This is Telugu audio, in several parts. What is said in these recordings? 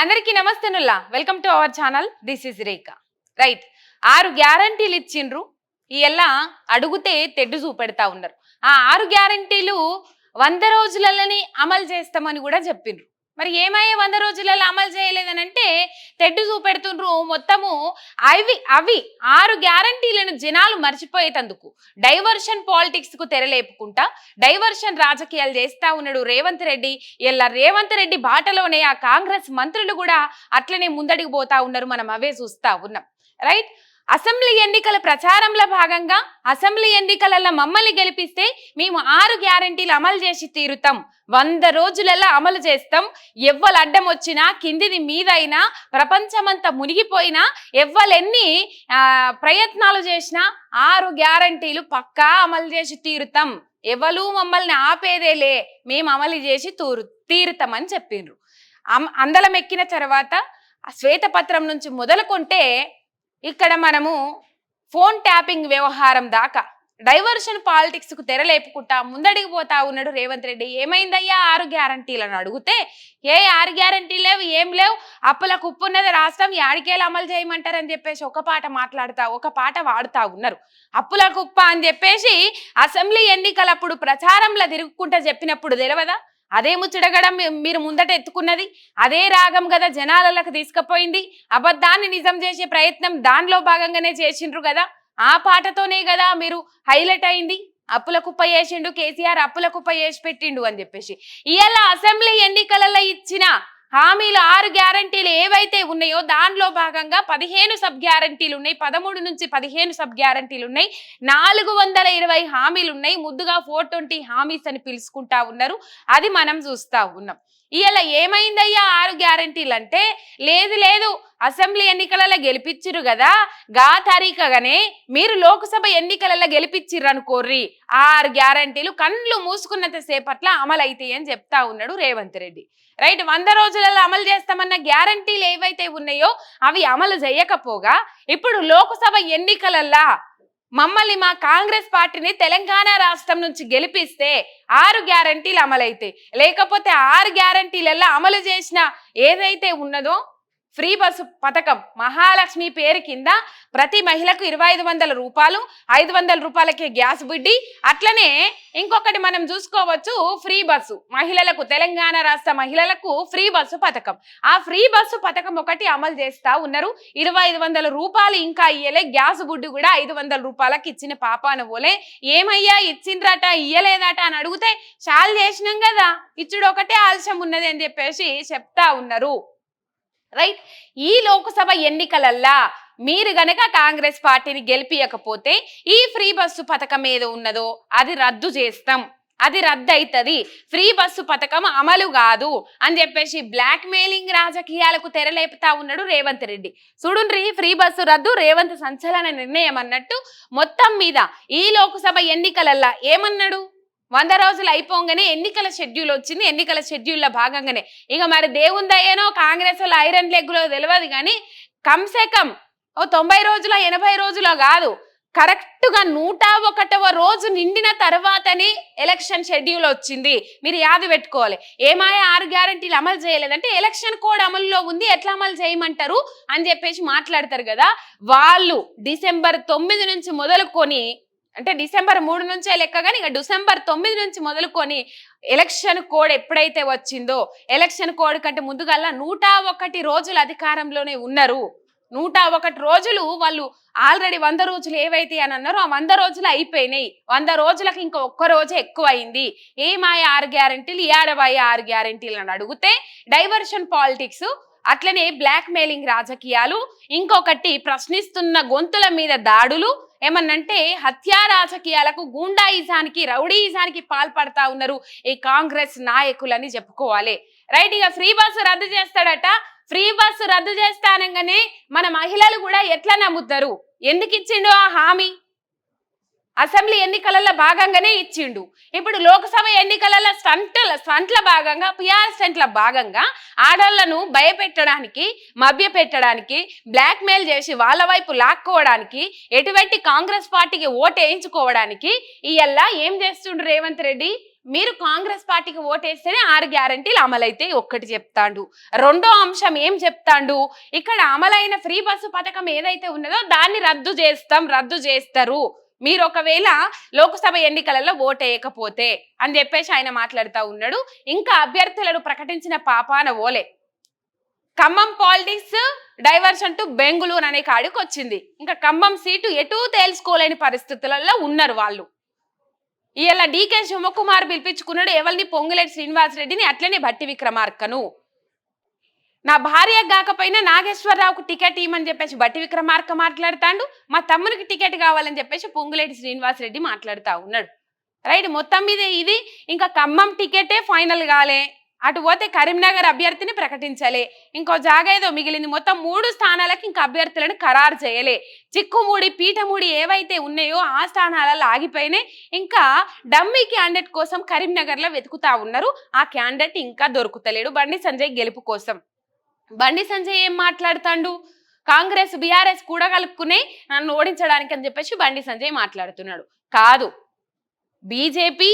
అందరికీ నమస్తేనుల్లా. Welcome to our channel this is Rekha right ఆరు గ్యారంటీలు ఇచ్చిండ్రు. ఈ ఎలా అడుగుతే తెడ్డు చూపెడతా ఉన్నారు. ఆ ఆరు గ్యారంటీలు వంద రోజులలోనే అమలు చేస్తామని కూడా చెప్పిండ్రు. మరి ఏమయ్యే వంద రోజులలో అమలు చేయలేదని అంటే తెడ్డు చూపెడుతుండ్రు మొత్తము. అవి అవి ఆరు గ్యారంటీలను జనాలు మర్చిపోయేటందుకు. డైవర్షన్ పాలిటిక్స్కు తెరలేపుకుంటా డైవర్షన్ రాజకీయాలు చేస్తా ఉన్నాడు రేవంత్ రెడ్డి. ఇలా రేవంత్ రెడ్డి బాటలోనే ఆ కాంగ్రెస్ మంత్రులు కూడా అట్లనే ముందడికి పోతా ఉన్నారు మనం అవే చూస్తా ఉన్నాం. రైట్? అసెంబ్లీ ఎన్నికల ప్రచారంలో భాగంగా అసెంబ్లీ ఎన్నికలలో మమ్మల్ని గెలిపిస్తే మేము ఆరు గ్యారంటీలు అమలు చేసి తీరుతాం. వంద రోజులలో అమలు చేస్తాం. ఎవ్వలు అడ్డం వచ్చినా కిందిది మీదైనా ప్రపంచమంతా మునిగిపోయినా ఎవ్వలెన్ని ప్రయత్నాలు చేసినా ఆరు గ్యారంటీలు పక్కా అమలు చేసి తీరుతాం. ఎవరు మమ్మల్ని ఆపేదేలే. మేము అమలు చేసి తూరు తీరుతామని చెప్పిండ్రు అం- అందలం ఎక్కిన తర్వాత ఆ శ్వేతపత్రం నుంచి మొదలుకొంటే ఇక్కడ మనము ఫోన్ ట్యాపింగ్ వ్యవహారం దాకా డైవర్షన్ పాలిటిక్స్కు తెరలేపుకుంటా ముందడికి పోతా ఉన్నాడు రేవంత్ రెడ్డి. ఏమైందయ్యా? ఆరు గ్యారంటీలను అడిగితే ఏ ఆరు గ్యారంటీ లేవు ఏం లేవు? అప్పుల కుప్పున్నది రాష్ట్రం యాడికేలు అమలు చేయమంటారని చెప్పేసి ఒక పాట మాట్లాడుతా ఒక పాట వాడుతా ఉన్నారు. అప్పుల కుప్ప అని చెప్పేసి అసెంబ్లీ ఎన్నికలప్పుడు ప్రచారంలో తిరుగుకుంటా చెప్పినప్పుడు తెలియదా అదే ముచ్చటగడ మీరు ముందట ఎత్తుకున్నది. అదే రాగం కదా జనాలకు తీసుకుపోయింది. అబద్ధాన్ని నిజం చేసే ప్రయత్నం దానిలో భాగంగానే చేసిండ్రు కదా ఆ పాటతోనే కదా మీరు హైలైట్ అయింది. అప్పుల కుప్ప చేసిండు కేసీఆర్ అప్పుల కుప్ప చేసి పెట్టిండు అని చెప్పేసి. ఇవాళ అసెంబ్లీ ఎన్నికలలో ఇచ్చిన హామీలు ఆరు గ్యారంటీలు ఏవైతే ఉన్నాయో దానిలో భాగంగా పదిహేను సబ్ గ్యారంటీలు ఉన్నాయి. పదమూడు నుంచి పదిహేను సబ్ గ్యారంటీలు ఉన్నాయి. నాలుగు వందల ఇరవై హామీలు ఉన్నాయి. ముద్దుగా ఫోర్ ట్వంటీ హామీస్ అని పిలుచుకుంటా ఉన్నారు. అది మనం చూస్తా ఉన్నాం. ఇలా ఏమైందయ్యా ఆరు గ్యారంటీలు అంటే లేదు లేదు అసెంబ్లీ ఎన్నికలలో గెలిపించిరు కదా గా తారీఖగానే మీరు లోక్సభ ఎన్నికలలో గెలిపించిర్రు అనుకోర్రి ఆరు గ్యారంటీలు కళ్ళు మూసుకున్నంత సేపట్ల అమలైతాయి అని చెప్తా ఉన్నాడు రేవంత్ రెడ్డి. రైట్ వంద రోజులలో అమలు చేస్తామన్న గ్యారంటీలు ఏవైతే ఉన్నాయో అవి అమలు చేయకపోగా ఇప్పుడు లోక్సభ ఎన్నికలల్లా మమ్మల్ని మా కాంగ్రెస్ పార్టీని తెలంగాణ రాష్ట్రం నుంచి గెలిపిస్తే ఆరు గ్యారంటీలు అమలైతాయి. లేకపోతే ఆరు గ్యారంటీలలో అమలు చేసిన ఏదైతే ఉన్నదో ఫ్రీ బస్సు పథకం మహాలక్ష్మి పేరు కింద ప్రతి మహిళకు ఇరవై ఐదు వందల రూపాయలు ఐదు వందల రూపాయలకి గ్యాస్ బిడ్డి. అట్లనే ఇంకొకటి మనం చూసుకోవచ్చు ఫ్రీ బస్సు. మహిళలకు తెలంగాణ రాష్ట్ర మహిళలకు ఫ్రీ బస్సు పథకం. ఆ ఫ్రీ బస్సు పథకం ఒకటి అమలు చేస్తా ఉన్నారు. ఇరవై ఐదు వందల రూపాయలు ఇంకా ఇయ్యలే. గ్యాస్ బుడ్డి కూడా ఐదు వందల రూపాయలకి ఇచ్చిన పాపాన పోలే. ఏమయ్యా ఇచ్చిండ్రట ఇయ్యలేదట అని అడిగితే చాలు చేసినాం కదా. ఇచ్చుడు ఒకటే ఆలస్యం ఉన్నది అని చెప్పేసి చెప్తా ఉన్నారు. రైట్ ఈ లోక్సభ ఎన్నికలల్లా మీరు గనక కాంగ్రెస్ పార్టీని గెలిపియకపోతే ఈ ఫ్రీ బస్సు పథకం ఏదో ఉన్నదో అది రద్దు చేస్తాం. అది రద్దు అవుతుంది ఫ్రీ బస్సు పథకం అమలు కాదు అని చెప్పేసి బ్లాక్ మెయిలింగ్ రాజకీయాలకు తెరలేపుతా ఉన్నాడు రేవంత్ రెడ్డి. చూడుండ్రి ఫ్రీ బస్సు రద్దు రేవంత్ సంచలన నిర్ణయం అన్నట్టు మొత్తం మీద ఈ లోక్సభ ఎన్నికలల్లా ఏమన్నాడు? వంద రోజులు అయిపోగానే ఎన్నికల షెడ్యూల్ వచ్చింది ఎన్నికల షెడ్యూల్లో భాగంగానే. ఇక మరి దేవుందయ్యేనో కాంగ్రెస్ వాళ్ళు ఐరన్ లెగ్గులో తెలియదు కానీ కమ్సే కమ్ ఓ తొంభై రోజుల ఎనభై రోజులో కాదు కరెక్ట్గా నూట ఒకటవ రోజు నిండిన తర్వాతనే ఎలక్షన్ షెడ్యూల్ వచ్చింది. మీరు యాది పెట్టుకోవాలి. ఏమాయ ఆరు గ్యారంటీలు అమలు చేయలేదంటే ఎలక్షన్ కోడ్ అమలులో ఉంది ఎట్లా అమలు చేయమంటారు అని చెప్పేసి మాట్లాడతారు కదా. వాళ్ళు డిసెంబర్ తొమ్మిది నుంచి మొదలుకొని అంటే డిసెంబర్ మూడు నుంచే లెక్క కానీ ఇక డిసెంబర్ తొమ్మిది నుంచి మొదలుకొని ఎలక్షన్ కోడ్ ఎప్పుడైతే వచ్చిందో ఎలక్షన్ కోడ్ కంటే ముందుగల్లా నూట ఒకటి రోజులు అధికారంలోనే ఉన్నారు. నూట ఒకటి రోజులు వాళ్ళు ఆల్రెడీ వంద రోజులు ఏవైతే అని అన్నారో ఆ వంద రోజులు అయిపోయినాయి. వంద రోజులకు ఇంకా ఒక్క రోజే ఎక్కువ అయింది ఏమాయ ఆరు గ్యారంటీలు? ఏడవాయి ఆరు గ్యారంటీలు అని అడిగితే డైవర్షన్ పాలిటిక్స్ అట్లనే బ్లాక్ మెయిలింగ్ రాజకీయాలు ఇంకొకటి ప్రశ్నిస్తున్న గొంతుల మీద దాడులు ఏమన్నంటే హత్యా రాజకీయాలకు గూండాయిజానికి రౌడీయిజానికి పాల్పడతా ఉన్నారు ఈ కాంగ్రెస్ నాయకులని చెప్పుకోవాలి. రైట్ ఇక ఫ్రీ బస్సు రద్దు చేస్తాడట. ఫ్రీ బస్సు రద్దు చేస్తానంగానే మన మహిళలు కూడా ఎట్లా నమ్ముతారు? ఎందుకు ఇచ్చిండో ఆ హామీ? అసెంబ్లీ ఎన్నికలలో భాగంగానే ఇచ్చిండు. ఇప్పుడు లోక్సభ ఎన్నికలలో స్టంట్ల స్టంట్ల భాగంగా పిఆర్ స్టంట్ల భాగంగా ఆడళ్ళను భయపెట్టడానికి మభ్యపెట్టడానికి బ్లాక్మెయిల్ చేసి వాళ్ళ వైపు లాక్కోవడానికి ఎటువంటి కాంగ్రెస్ పార్టీకి ఓటు వేయించుకోవడానికి ఇయల్లా ఏం చేస్తుండ్రు రేవంత్ రెడ్డి? మీరు కాంగ్రెస్ పార్టీకి ఓటేస్తేనే ఆరు గ్యారంటీలు అమలైతే ఒక్కటి చెప్తాండు. రెండో అంశం ఏం చెప్తాండు? ఇక్కడ అమలైన ఫ్రీ బస్సు పథకం ఏదైతే ఉన్నదో దాన్ని రద్దు చేస్తాం రద్దు చేస్తారు. మీరు ఒకవేళ లోక్సభ ఎన్నికలలో ఓటేయకపోతే అని చెప్పేసి ఆయన మాట్లాడుతూ ఉన్నాడు. ఇంకా అభ్యర్థులను ప్రకటించిన పాపాన ఓలే. Khammam politics diversion to Bengaluru అనే కాడికి వచ్చింది. ఇంకా ఖమ్మం సీటు ఎటూ తేల్చుకోలేని పరిస్థితులలో ఉన్నారు వాళ్ళు. ఇలా డీకే శివకుమార్ పిలిపించుకున్నాడు. ఎవరిని పొంగులేటి శ్రీనివాసరెడ్డిని అట్లనే భట్టి విక్రమార్కను. నా భార్య కాకపోయినా నాగేశ్వరరావుకు టికెట్ ఇవ్వమని చెప్పేసి బట్టి విక్రమార్క మాట్లాడుతాడు. మా తమ్మునికి టికెట్ కావాలని చెప్పేసి పొంగులేటి శ్రీనివాసరెడ్డి మాట్లాడుతూ ఉన్నాడు. రైట్ మొత్తం మీద ఇది ఇంకా ఖమ్మం టికెటే ఫైనల్ కాలే. అటు పోతే కరీంనగర్ అభ్యర్థిని ప్రకటించలే. ఇంకో జాగా ఏదో మిగిలింది. మొత్తం మూడు స్థానాలకు ఇంకా అభ్యర్థులను ఖరారు చేయలే. చిక్కుమూడి పీఠమూడి ఏవైతే ఉన్నాయో ఆ స్థానాలలో ఆగిపోయినాయి. ఇంకా డమ్మీ క్యాండిడేట్ కోసం కరీంనగర్లో వెతుకుతా ఉన్నారు. ఆ క్యాండిడేట్ ఇంకా దొరుకుతలేడు. బండి సంజయ్ గెలుపు కోసం. బండి సంజయ్ ఏం మాట్లాడుతాండు? కాంగ్రెస్ బీఆర్ఎస్ కూడా కలుపుకునే నన్ను ఓడించడానికి అని చెప్పేసి బండి సంజయ్ మాట్లాడుతున్నాడు. కాదు బీజేపీ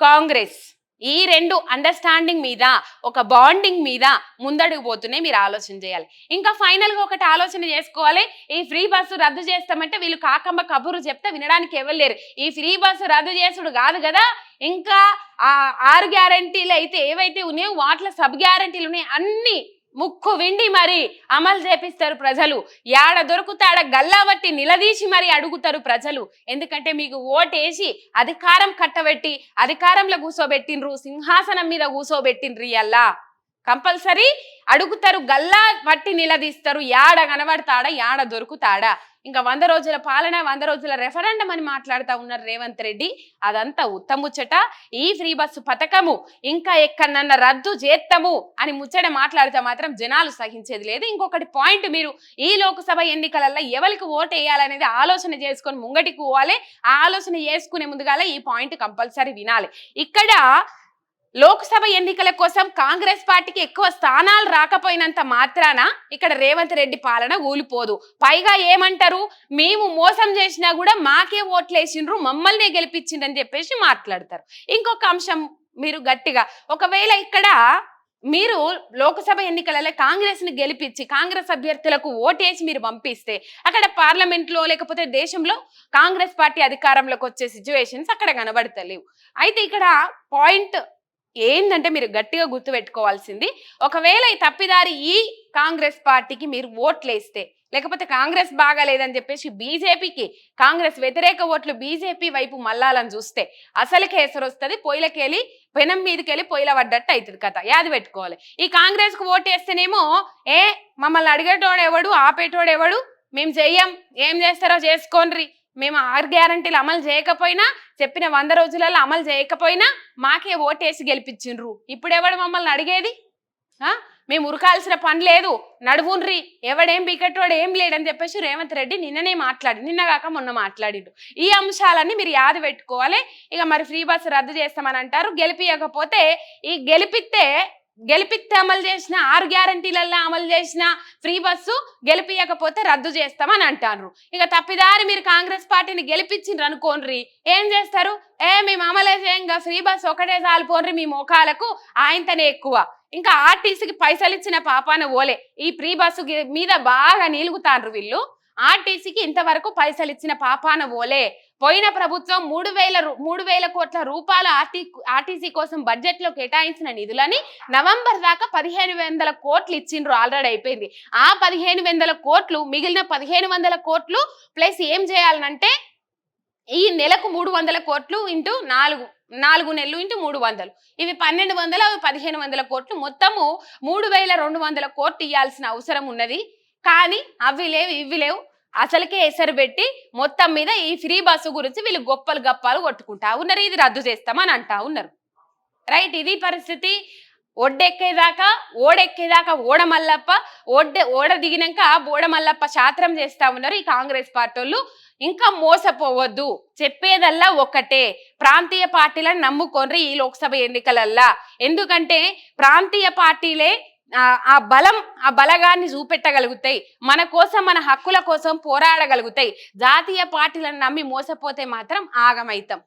కాంగ్రెస్ ఈ రెండు అండర్స్టాండింగ్ మీద ఒక బాండింగ్ మీద ముందడుగు పోతూనే మీరు ఆలోచన చేయాలి. ఇంకా ఫైనల్గా ఒకటి ఆలోచన చేసుకోవాలి. ఈ ఫ్రీ బస్సు రద్దు చేస్తామంటే వీళ్ళు కాకమ్మ కబురు చెప్తే వినడానికి ఎవరు లేరు. ఈ ఫ్రీ బస్సు రద్దు చేసుడు కాదు కదా? ఇంకా ఆ ఆరు గ్యారంటీలు అయితే ఏవైతే ఉన్నాయో వాటిలో సబ్ గ్యారంటీలు ఉన్నాయి అన్ని ముక్కు విండి మరి అమలు చేపిస్తారు ప్రజలు. యాడ దొరుకుతాడ గల్లాబట్టి నిలదీసి మరి అడుగుతారు ప్రజలు. ఎందుకంటే మీకు ఓటేసి అధికారం కట్టబెట్టి అధికారంలో కూర్చోబెట్టిండ్రు సింహాసనం మీద కూర్చోబెట్టిండ్రు అల్లా కంపల్సరీ అడుగుతారు గల్లా పట్టి నిలదీస్తారు యాడ కనబడతాడా యాడ దొరుకుతాడా. ఇంకా వంద రోజుల పాలన వంద రోజుల రెఫరెండం అని మాట్లాడుతూ ఉన్నారు రేవంత్ రెడ్డి. అదంతా ఉత్తముచ్చట ఈ ఫ్రీ బస్సు పథకము ఇంకా ఎక్కడన్నా రద్దు చేస్తాము అని ముచ్చట మాట్లాడితే మాత్రం జనాలు సహించేది లేదు. ఇంకొకటి పాయింట్ మీరు ఈ లోక్సభ ఎన్నికలలో ఎవరికి ఓటు వేయాలనేది ఆలోచన చేసుకొని ముంగటికి పోవాలి. ఆ ఆలోచన చేసుకునే ముందుగాల ఈ పాయింట్ కంపల్సరీ వినాలి. ఇక్కడ లోక్సభ ఎన్నికల కోసం కాంగ్రెస్ పార్టీకి ఎక్కువ స్థానాలు రాకపోయినంత మాత్రాన ఇక్కడ రేవంత్ రెడ్డి పాలన ఊలిపోదు. పైగా ఏమంటారు? మేము మోసం చేసినా కూడా మాకే ఓట్లేసిండ్రు మమ్మల్నే గెలిపించిండ్రని చెప్పేసి మాట్లాడతారు. ఇంకొక అంశం మీరు గట్టిగా ఒకవేళ ఇక్కడ మీరు లోక్సభ ఎన్నికలలో కాంగ్రెస్ని గెలిపించి కాంగ్రెస్ అభ్యర్థులకు ఓటేసి మీరు పంపిస్తే అక్కడ పార్లమెంట్లో లేకపోతే దేశంలో కాంగ్రెస్ పార్టీ అధికారంలోకి వచ్చే సిచ్యువేషన్స్ అక్కడ కనబడతలేవు. అయితే ఇక్కడ పాయింట్ ఏంటంటే మీరు గట్టిగా గుర్తు పెట్టుకోవాల్సింది ఒకవేళ ఈ తప్పిదారి ఈ కాంగ్రెస్ పార్టీకి మీరు ఓట్లేస్తే లేకపోతే కాంగ్రెస్ బాగాలేదని చెప్పేసి బీజేపీకి కాంగ్రెస్ వ్యతిరేక ఓట్లు బీజేపీ వైపు మల్లాలని చూస్తే అసలు హెసరు వస్తుంది పొయ్యిలకెళ్ళి పెనం మీదకెళ్ళి పొయ్యిల పడ్డట్టు అవుతుంది కథ. యాది పెట్టుకోవాలి. ఈ కాంగ్రెస్కు ఓటు వేస్తేనేమో ఏ మమ్మల్ని అడిగేటోడు ఎవడు ఆపేటోడు ఎవడు మేము చెయ్యం ఏం చేస్తారో చేసుకోండ్రి. మేము ఆరు గ్యారంటీలు అమలు చేయకపోయినా చెప్పిన వంద రోజులలో అమలు చేయకపోయినా మాకే ఓటేసి గెలిపించిండ్రు. ఇప్పుడు ఎవడు మమ్మల్ని అడిగేది? మేము ఉరకాల్సిన పని లేదు. నడువుండ్రి. ఎవడేం బికెట్టోడు ఏం లేడని చెప్పేసి రేవంత్ రెడ్డి నిన్ననే మాట్లాడి నిన్న కాక మొన్న మాట్లాడిండు. ఈ అంశాలన్నీ మీరు యాద పెట్టుకోవాలి. ఇక మరి ఫ్రీ బస్ రద్దు చేస్తామని అంటారు. గెలిపియకపోతే ఈ గెలిపితే గెలిపిస్తే అమలు చేసిన ఆరు గ్యారంటీలలో అమలు చేసిన ఫ్రీ బస్సు గెలిపియకపోతే రద్దు చేస్తామని అంటారు ఇక తప్పిదారి మీరు కాంగ్రెస్ పార్టీని గెలిపించిండ్రు అనుకోండ్రి ఏం చేస్తారు? ఏ మేము అమలు చేయంగా ఫ్రీ బస్ ఒకటే చాలిపోండ్రి మీ మోకాలకు. ఆయనతోనే ఎక్కువ. ఇంకా ఆర్టీసీకి పైసలు ఇచ్చిన పాపాన ఓలే. ఈ ఫ్రీ బస్సు మీద బాగా నీలుగుతాండ్రు వీళ్ళు. ఆర్టీసీకి ఇంతవరకు పైసలు ఇచ్చిన పాపాన ఓలే. పోయిన ప్రభుత్వం మూడు వేల మూడు వేల కోట్ల రూపాయల ఆర్టీ ఆర్టీసీ కోసం బడ్జెట్లో కేటాయించిన నిధులని నవంబర్ దాకా పదిహేను వందల కోట్లు ఇచ్చిండ్రు ఆల్రెడీ అయిపోయింది. ఆ పదిహేను వందల కోట్లు మిగిలిన పదిహేను వందల కోట్లు ప్లస్ ఏం చేయాలనంటే ఈ నెలకు మూడు వందల కోట్లు ఇంటూ నాలుగు నాలుగు నెలలు ఇంటూ మూడు వందలు. ఇవి పన్నెండు వందలు అవి పదిహేను వందల కోట్లు. మొత్తము మూడు వేల రెండు వందల కోట్లు ఇవ్వాల్సిన అవసరం ఉన్నది. కానీ అవి లేవు ఇవి లేవు. అసలుకే ఎసరు పెట్టి మొత్తం మీద ఈ ఫ్రీ బస్సు గురించి వీళ్ళు గొప్పలు గప్పాలు కొట్టుకుంటా ఉన్నారు. ఇది రద్దు చేస్తామని అంటా ఉన్నారు. రైట్? ఇది పరిస్థితి. ఒడ్డెక్కేదాకా ఓడెక్కేదాకా ఓడ మల్లప్ప ఓడ ఓడ దిగినాక బోడ మల్లప్ప శాత్రం చేస్తా ఉన్నారు ఈ కాంగ్రెస్ పార్టీలు. ఇంకా మోసపోవద్దు. చెప్పేదల్లా ఒక్కటే. ప్రాంతీయ పార్టీలను నమ్ముకోండి ఈ లోక్సభ ఎన్నికలల్లా. ఎందుకంటే ప్రాంతీయ పార్టీలే ఆ బలం ఆ బలగాన్ని చూపెట్టగలుగుతాయి. మన కోసం మన హక్కుల కోసం పోరాడగలుగుతాయి. జాతీయ పార్టీలను నమ్మి మోసపోతే మాత్రం ఆగమైతాం.